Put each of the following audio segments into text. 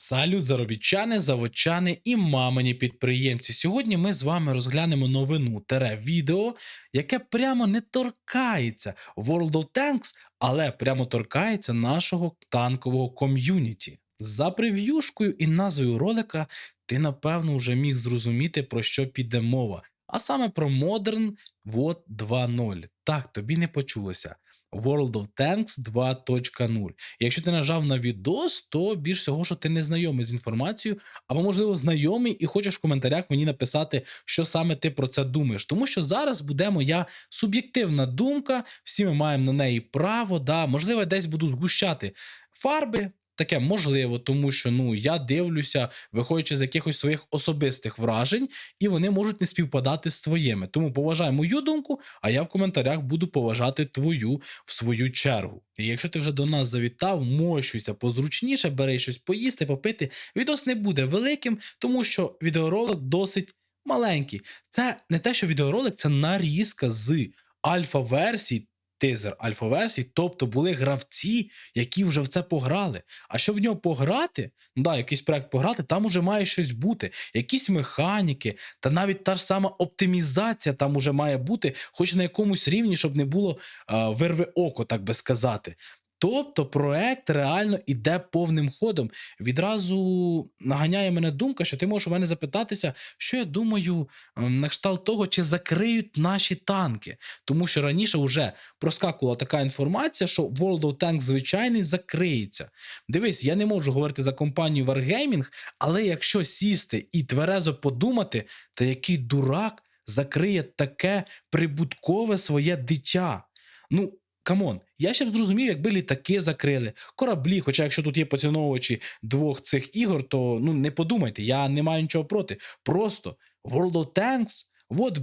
Салют, заробітчани, заводчани і мамині підприємці. Сьогодні ми з вами розглянемо новину тере відео, яке прямо не торкається World of Tanks, але прямо торкається нашого танкового ком'юніті. За прев'юшкою і назвою ролика ти напевно вже міг зрозуміти, про що піде мова. А саме про Modern WOT 2.0. Так, тобі не почулося. World of Tanks 2.0. Якщо ти нажав на відос, то більш всього, що ти не знайомий з інформацією, або, можливо, знайомий і хочеш в коментарях мені написати, що саме ти про це думаєш. Тому що зараз буде моя суб'єктивна думка, всі ми маємо на неї право. Да, Можливо, десь буду згущати фарби. Таке можливо, тому що ну я дивлюся, виходячи з якихось своїх особистих вражень, і вони можуть не співпадати з твоїми. Тому поважай мою думку, а я в коментарях буду поважати твою в свою чергу. І якщо ти вже до нас завітав, мощуйся позручніше, бери щось поїсти, попити. Відос не буде великим, тому що відеоролик досить маленький. Це не те, що відеоролик, це нарізка з альфа-версій. Тизер альфа-версій, тобто були гравці, які вже в це пограли. А щоб в нього пограти, ну да, якийсь проект пограти, там уже має щось бути, якісь механіки, та навіть та ж сама оптимізація там уже має бути, хоч на якомусь рівні, щоб не було а, вирви око, так би сказати. Тобто проект реально іде повним ходом. Відразу наганяє мене думка, що ти можеш у мене запитатися, що я думаю ем, на кшталт того, чи закриють наші танки. Тому що раніше вже проскакувала така інформація, що World of Tanks звичайний закриється. Дивись, я не можу говорити за компанію Wargaming, але якщо сісти і тверезо подумати, то який дурак закриє таке прибуткове своє дитя. Ну, камон, я ще б зрозумів, якби літаки закрили, кораблі. Хоча, якщо тут є поціновувачі двох цих ігор, то ну не подумайте, я не маю нічого проти. Просто World of Tanks, от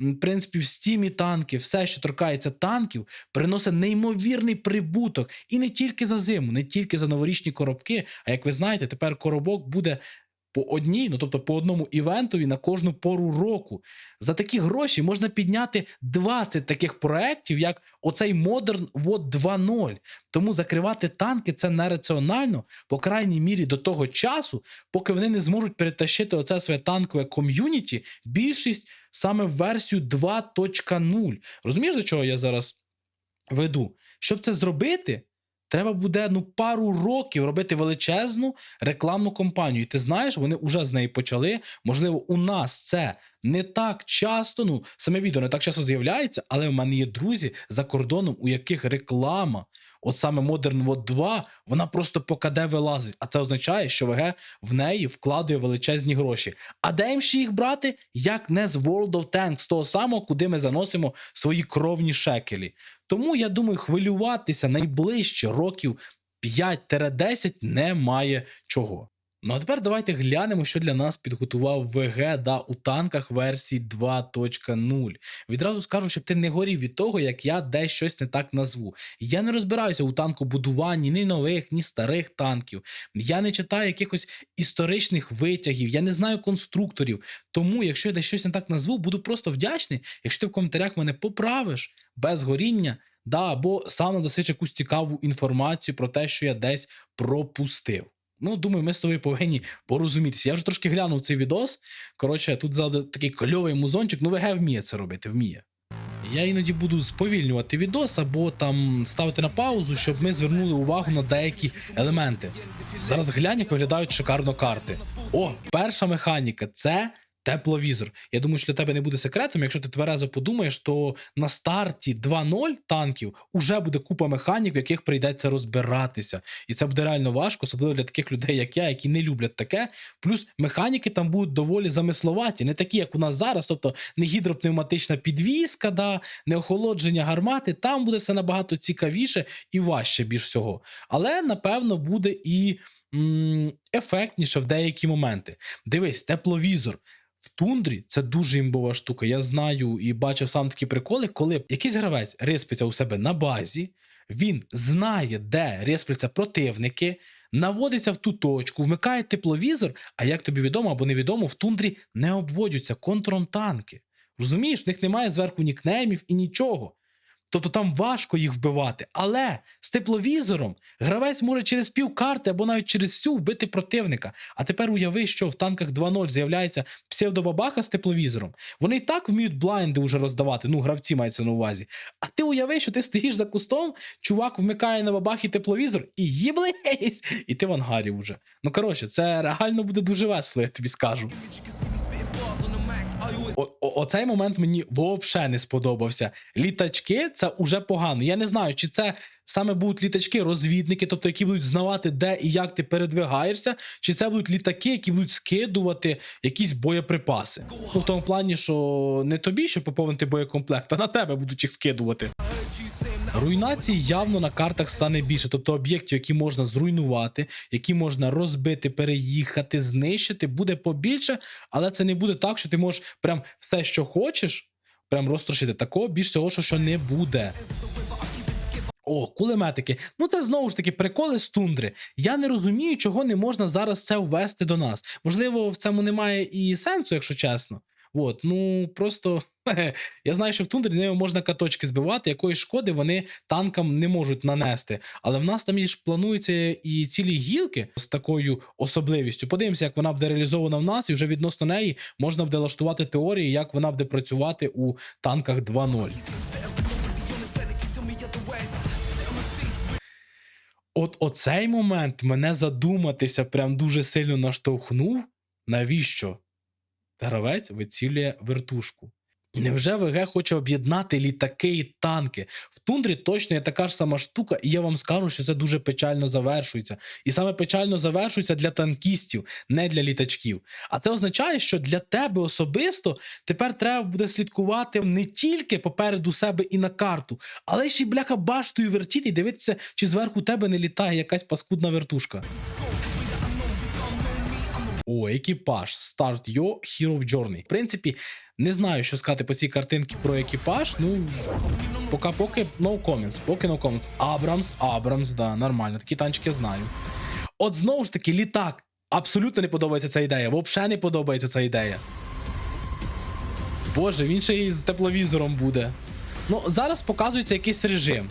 м, в принципі, в стімі танки, все, що торкається танків, приносить неймовірний прибуток. І не тільки за зиму, не тільки за новорічні коробки. А як ви знаєте, тепер коробок буде. По одній, ну тобто по одному івентові на кожну пору року. За такі гроші можна підняти 20 таких проєктів, як оцей Modern WOT 2.0. Тому закривати танки це нераціонально, по крайній мірі до того часу, поки вони не зможуть перетащити оце своє танкове ком'юніті, більшість саме в версію 2.0. Розумієш, до чого я зараз веду? Щоб це зробити, треба буде ну пару років робити величезну рекламну кампанію. І ти знаєш, вони вже з неї почали. Можливо, у нас це не так часто. Ну, саме відео не так часто з'являється, але в мене є друзі за кордоном, у яких реклама. От саме Modern War 2, вона просто по КД вилазить, а це означає, що ВГ в неї вкладує величезні гроші. А де їм ще їх брати? Як не з World of Tanks, того самого, куди ми заносимо свої кровні шекелі. Тому я думаю, хвилюватися найближче років 5-10 немає чого. Ну а тепер давайте глянемо, що для нас підготував ВГ да, у танках версії 2.0. Відразу скажу, щоб ти не горів від того, як я десь щось не так назву. Я не розбираюся у танкобудуванні ні нових, ні старих танків. Я не читаю якихось історичних витягів, я не знаю конструкторів. Тому, якщо я десь щось не так назву, буду просто вдячний, якщо ти в коментарях мене поправиш без горіння. Да, або сам надасиш якусь цікаву інформацію про те, що я десь пропустив. Ну, думаю, ми з тобою повинні порозумітися. Я вже трошки глянув цей відос. Коротше, тут ззаду такий кльовий музончик, ну ВГ вміє це робити, вміє. Я іноді буду сповільнювати відос або там ставити на паузу, щоб ми звернули увагу на деякі елементи. Зараз глянь, як виглядають шикарно карти. О, перша механіка це тепловізор. Я думаю, що для тебе не буде секретом. Якщо ти тверезо подумаєш, то на старті 2.0 танків уже буде купа механік, в яких прийдеться розбиратися. І це буде реально важко, особливо для таких людей, як я, які не люблять таке. Плюс механіки там будуть доволі замисловаті, не такі, як у нас зараз, тобто не гідропневматична підвізка, да, не охолодження гармати. Там буде все набагато цікавіше і важче більш всього. Але напевно буде і ефектніше в деякі моменти. Дивись, тепловізор. В тундрі це дуже імбова штука. Я знаю і бачив сам такі приколи, коли якийсь гравець респиться у себе на базі, він знає, де респляться противники, наводиться в ту точку, вмикає тепловізор, а як тобі відомо або невідомо, в тундрі не обводяться контрон танки. Розумієш, в них немає зверху нікнеймів і нічого. Тобто там важко їх вбивати. Але з тепловізором гравець може через пів карти або навіть через всю вбити противника. А тепер уяви, що в танках 2.0 з'являється псевдобабаха з тепловізором. Вони і так вміють блайнди вже роздавати. Ну, гравці мається на увазі. А ти уяви, що ти стоїш за кустом, чувак вмикає на бабахі тепловізор і їблись, і ти в ангарі вже. Ну коротше, це реально буде дуже весело, я тобі скажу. О, оцей момент мені взагалі не сподобався. Літачки це уже погано. Я не знаю, чи це саме будуть літачки-розвідники, тобто які будуть знавати, де і як ти передвигаєшся, чи це будуть літаки, які будуть скидувати якісь боєприпаси. Ну, в тому плані, що не тобі, щоб поповнити боєкомплект, а на тебе будуть їх скидувати. Руйнацій явно на картах стане більше, тобто об'єктів, які можна зруйнувати, які можна розбити, переїхати, знищити, буде побільше, але це не буде так, що ти можеш прям все, що хочеш, прям розтрощити. Такого більш всього, що не буде. О, кулеметики. Ну це знову ж таки приколи з тундри. Я не розумію, чого не можна зараз це ввести до нас. Можливо, в цьому немає і сенсу, якщо чесно. От, ну просто я знаю, що в тундрі нею можна каточки збивати, якої шкоди вони танкам не можуть нанести. Але в нас там є ж плануються і цілі гілки з такою особливістю. Подивимося, як вона буде реалізована в нас, і вже відносно неї можна буде лаштувати теорії, як вона буде працювати у танках 2.0. От оцей момент мене задуматися прям дуже сильно наштовхнув. Навіщо? Гравець вицілює вертушку. Невже ВГ хоче об'єднати літаки і танки? В тундрі точно є така ж сама штука, і я вам скажу, що це дуже печально завершується. І саме печально завершується для танкістів, не для літачків. А це означає, що для тебе особисто тепер треба буде слідкувати не тільки попереду себе і на карту, але ще й бляха баштою вертіти і дивитися, чи зверху тебе не літає якась паскудна вертушка. О, екіпаж. Start Your Hero Journey. В принципі, не знаю, що сказати по цій картинці про екіпаж. Ну, поки поки no comments, поки no comments. Абрамс, Абрамс, да, нормально. Такі танчики я знаю. От знову ж таки, літак. Абсолютно не подобається ця ідея. Взагалі не подобається ця ідея. Боже, він ще і з тепловізором буде. Ну, зараз показується якийсь режим.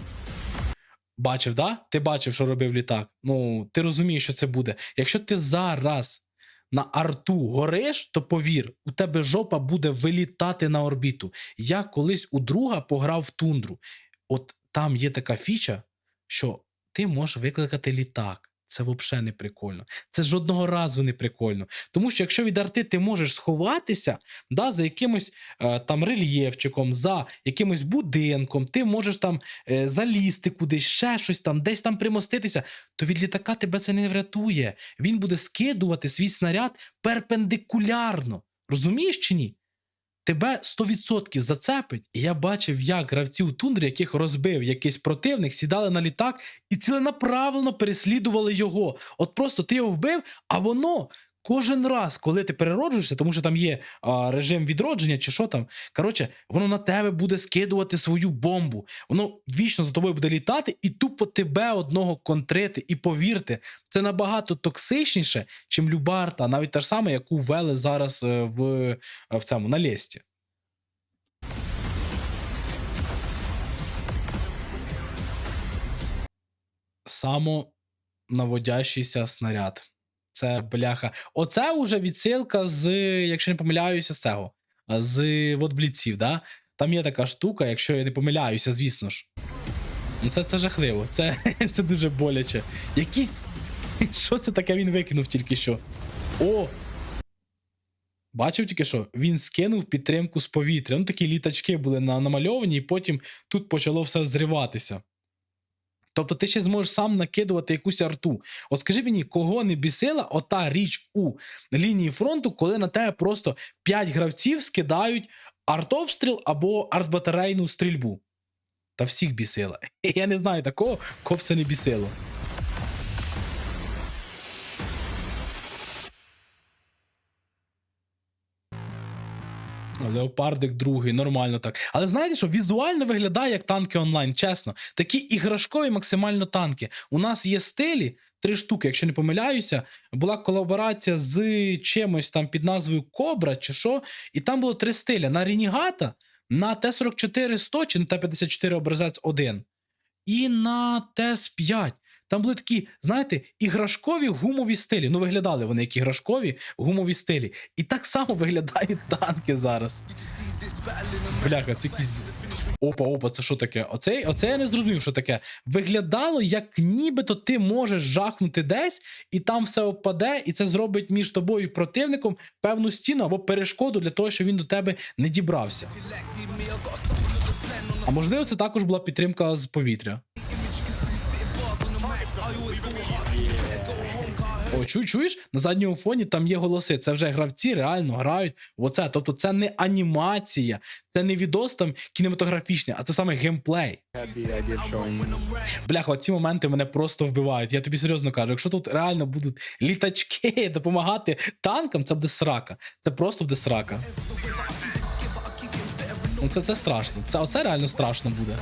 Бачив, да? Ти бачив, що робив літак. Ну, ти розумієш, що це буде. Якщо ти зараз на арту гориш, то повір, у тебе жопа буде вилітати на орбіту. Я колись у друга пограв в тундру. От там є така фіча, що ти можеш викликати літак. Це взагалі не прикольно. Це жодного разу не прикольно. Тому що якщо від арти ти можеш сховатися да, за якимось е, там рельєфчиком, за якимось будинком, ти можеш там е, залізти кудись, ще щось там, десь там примоститися, то від літака тебе це не врятує. Він буде скидувати свій снаряд перпендикулярно. Розумієш чи ні? Тебе 100% зацепить. І я бачив, як гравці у тундрі, яких розбив якийсь противник, сідали на літак і ціленаправленно переслідували його. От просто ти його вбив, а воно. Кожен раз, коли ти перероджуєшся, тому що там є а, режим відродження чи що там. Коротше, воно на тебе буде скидувати свою бомбу. Воно вічно за тобою буде літати і тупо тебе одного контрити. І повірте, це набагато токсичніше, чим люба арта, навіть та ж сама, яку ввели зараз е, в, в цьому на лєсті. Самонаводящийся снаряд. Це бляха. Оце уже відсилка з, якщо не помиляюся, з цього. З водбліців, да? Там є така штука, якщо я не помиляюся, звісно ж. Ну це, це жахливо, це, це дуже боляче. Якісь. Що це таке він викинув тільки що? О! Бачив тільки що? Він скинув підтримку з повітря. Ну такі літачки були намальовані, і потім тут почало все зриватися. Тобто ти ще зможеш сам накидувати якусь арту. От скажи мені, кого не бісила ота річ у лінії фронту, коли на тебе просто 5 гравців скидають артобстріл або артбатарейну стрільбу. Та всіх бісила. Я не знаю такого, кого б це не бісило. Леопардик другий, нормально так. Але знаєте, що візуально виглядає як танки онлайн, чесно. Такі іграшкові максимально танки. У нас є стилі, три штуки, якщо не помиляюся. Була колаборація з чимось там під назвою Кобра чи що, і там було три стиля: на Ренігата, на Т-44 100 чи на Т-54 образець 1 і на ТС-5. Там були такі, знаєте, іграшкові гумові стилі. Ну, виглядали вони як іграшкові гумові стилі. І так само виглядають танки зараз. Бляха, це якісь. Опа, опа, це що таке? Оце, оце я не зрозумів, що таке. Виглядало, як нібито ти можеш жахнути десь, і там все впаде, і це зробить між тобою і противником певну стіну або перешкоду для того, щоб він до тебе не дібрався. А можливо, це також була підтримка з повітря. Чу, чуєш? На задньому фоні там є голоси. Це вже гравці реально грають оце. Тобто це не анімація, це не відос там кінематографічний, а це саме геймплей. Бляха, ці моменти мене просто вбивають. Я тобі серйозно кажу, якщо тут реально будуть літачки допомагати танкам, це буде срака. Це просто буде срака. Ну це, це страшно. Це оце реально страшно буде.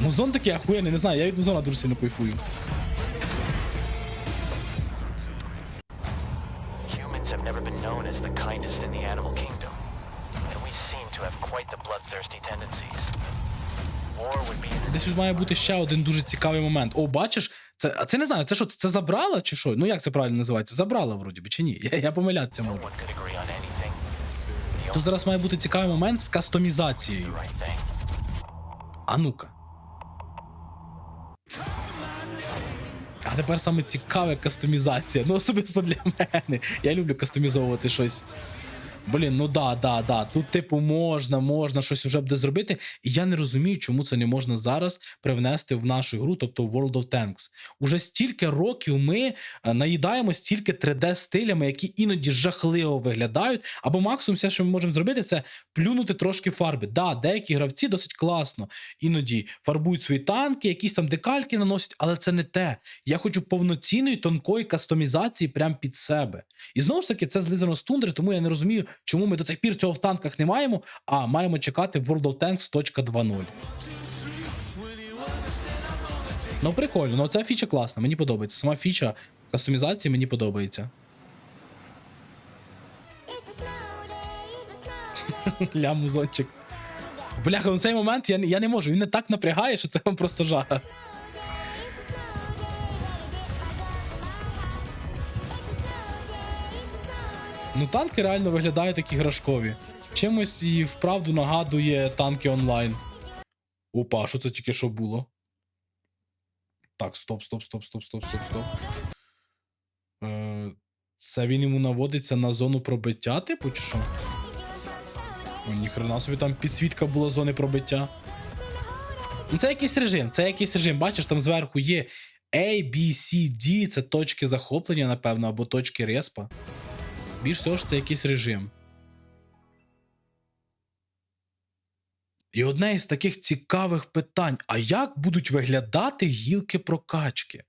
Музон такий ахуєнний, не знаю, я від музона дуже сильно кайфую. Kindest in the animal kingdom, and we seem to have quite the bloodthirsty tendencies. War would be an Десь тут має бути ще один дуже цікавий момент. О, бачиш, це, а це не знаю, це що, це забрала чи що? Ну як це правильно називається? Забрала, вроді би, чи ні? Я, я помилятися можу. Тут зараз має бути цікавий момент з кастомізацією. А ну-ка. Тепер саме цікаве кастомізація. Ну, особисто для мене. Я люблю кастомізовувати щось. Блін, ну да, да, да. Тут, типу, можна, можна щось вже буде зробити. І я не розумію, чому це не можна зараз привнести в нашу гру, тобто в World of Tanks. Уже стільки років ми е, наїдаємо стільки 3D-стилями, які іноді жахливо виглядають. Або максимум все, що ми можемо зробити, це плюнути трошки фарби. Да, деякі гравці досить класно іноді фарбують свої танки, якісь там декальки наносять, але це не те. Я хочу повноцінної тонкої кастомізації прямо під себе. І знову ж таки, це злизано з тундри, тому я не розумію, чому ми до цих пір цього в танках не маємо, а маємо чекати World of Tanks 2.0. Ну, прикольно, ну ця фіча класна, мені подобається. Сама фіча кастомізації мені подобається. Ля музончик. Бляха, у цей момент я, я не можу. Він не так напрягає, що це вам просто жах. Ну, танки реально виглядають як іграшкові. Чимось і вправду нагадує танки онлайн. Опа, що це тільки що було? Так, стоп, стоп, стоп, стоп, стоп, стоп, стоп. Е, це він йому наводиться на зону пробиття, типу, чи що? О, ніхрена собі там підсвітка була зони пробиття. Ну, це якийсь режим, це якийсь режим. Бачиш, там зверху є A, B, C, D, це точки захоплення, напевно, або точки респа. Більш того ж це якийсь режим. І одне із таких цікавих питань: а як будуть виглядати гілки прокачки?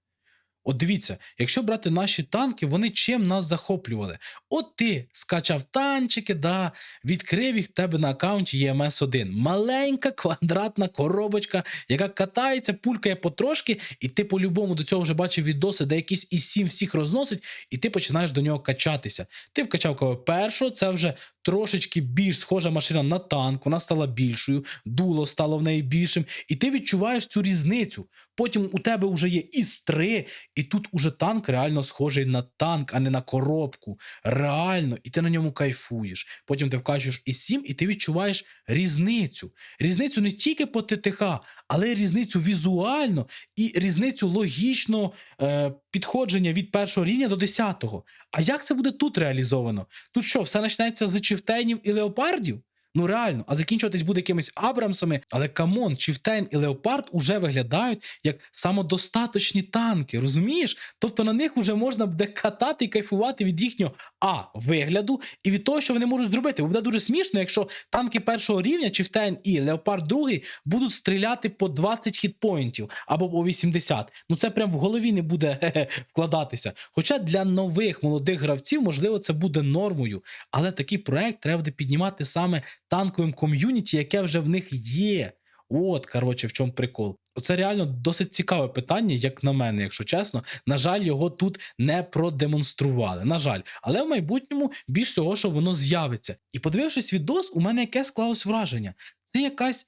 От дивіться, якщо брати наші танки, вони чим нас захоплювали? От ти скачав танчики, да, відкрив їх в тебе на аккаунті ЄМС 1 Маленька квадратна коробочка, яка катається, пулькає потрошки, і ти по-любому до цього вже бачив відоси, де якийсь із сім всіх розносить, і ти починаєш до нього качатися. Ти вкачав кого першого, це вже трошечки більш схожа машина на танк, вона стала більшою, дуло стало в неї більшим, і ти відчуваєш цю різницю. Потім у тебе вже є із 3 і тут уже танк реально схожий на танк, а не на коробку. Реально, і ти на ньому кайфуєш. Потім ти вкачуєш із 7 і ти відчуваєш різницю. Різницю не тільки по ТТХ, але й різницю візуально і різницю логічного е, підходження від першого рівня до 10-го. А як це буде тут реалізовано? Тут що, все почнеться з чифтейнів і леопардів? Ну реально, а закінчуватись буде якимись Абрамсами, але камон, Чіфтейн і Леопард уже виглядають як самодостаточні танки, розумієш? Тобто на них вже можна буде катати і кайфувати від їхнього А вигляду і від того, що вони можуть зробити. Бо буде дуже смішно, якщо танки першого рівня, Чіфтейн і Леопард другий, будуть стріляти по 20 хітпоінтів або по 80. Ну це прям в голові не буде вкладатися. Хоча для нових молодих гравців, можливо, це буде нормою. Але такий проект треба буде піднімати саме танковим ком'юніті, яке вже в них є. От, коротше, в чому прикол. Оце реально досить цікаве питання, як на мене, якщо чесно. На жаль, його тут не продемонстрували. На жаль, але в майбутньому більш того, що воно з'явиться. І подивившись відос, у мене яке склалось враження. Це якась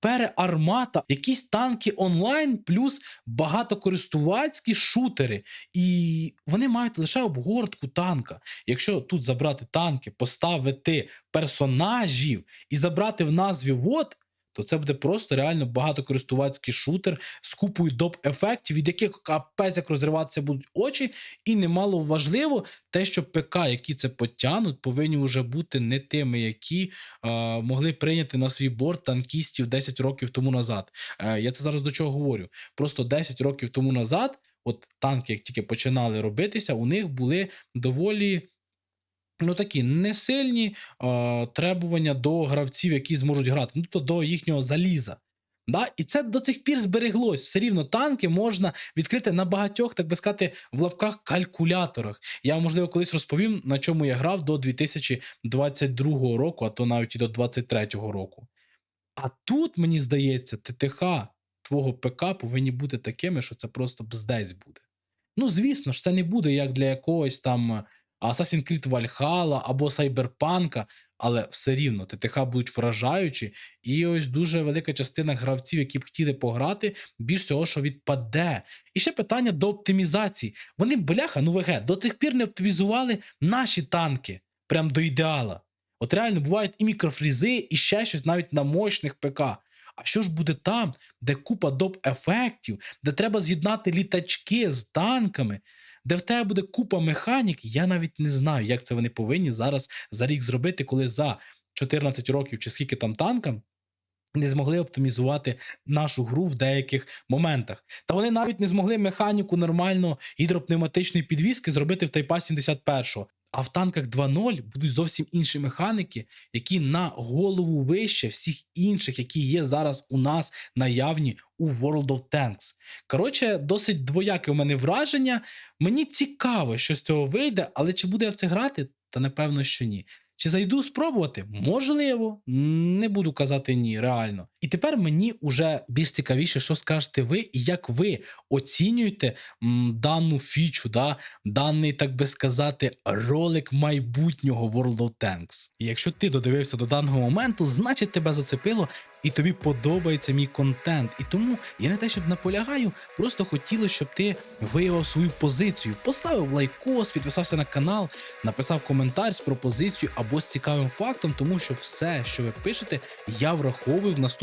переармата, якісь танки онлайн, плюс багатокористувацькі шутери. І вони мають лише обгортку танка. Якщо тут забрати танки, поставити персонажів і забрати в назві вот. То це буде просто реально багатокористувацький шутер з купою доп ефектів, від яких капець як розриватися будуть очі, і немало важливо те, що ПК, які це потягнуть, повинні вже бути не тими, які е, могли прийняти на свій борт танкістів 10 років тому назад. Е, я це зараз до чого говорю. Просто 10 років тому назад, от танки, як тільки починали робитися, у них були доволі. Ну, такі несильні е, требування до гравців, які зможуть грати, ну, тобто до їхнього заліза. Да? І це до цих пір збереглось. Все рівно танки можна відкрити на багатьох, так би сказати, в лапках калькуляторах. Я, можливо, колись розповім, на чому я грав до 2022 року, а то навіть і до 2023 року. А тут, мені здається, ТТХ твого ПК повинні бути такими, що це просто бздець буде. Ну, звісно ж, це не буде як для якогось там Assassin's Creed Valhalla або Cyberpunk, але все рівно ТТХ будуть вражаючі, і ось дуже велика частина гравців, які б хотіли пограти, більш всього, що відпаде. І ще питання до оптимізації. Вони, бляха, ну ВГ, до цих пір не оптимізували наші танки, прям до ідеала. От реально бувають і мікрофрізи, і ще щось навіть на мощних ПК. А що ж буде там, де купа доп ефектів, де треба з'єднати літачки з танками, де в тебе буде купа механік, я навіть не знаю, як це вони повинні зараз за рік зробити, коли за 14 років чи скільки там танкам не змогли оптимізувати нашу гру в деяких моментах. Та вони навіть не змогли механіку нормально гідропневматичної підвіски зробити в Тайпа 71. А в танках 2.0 будуть зовсім інші механіки, які на голову вище всіх інших, які є зараз у нас наявні у World of Tanks. Коротше, досить двояке у мене враження. Мені цікаво, що з цього вийде, але чи буду я в це грати? Та напевно, що ні. Чи зайду спробувати? Можливо, не буду казати ні, реально. І тепер мені уже більш цікавіше, що скажете ви, і як ви оцінюєте м, дану фічу, да, даний, так би сказати, ролик майбутнього World of Tanks. І якщо ти додивився до даного моменту, значить тебе зацепило і тобі подобається мій контент. І тому я не те, щоб наполягаю, просто хотілося, щоб ти виявив свою позицію, поставив лайкос, підписався на канал, написав коментар з пропозицією або з цікавим фактом, тому що все, що ви пишете, я враховую в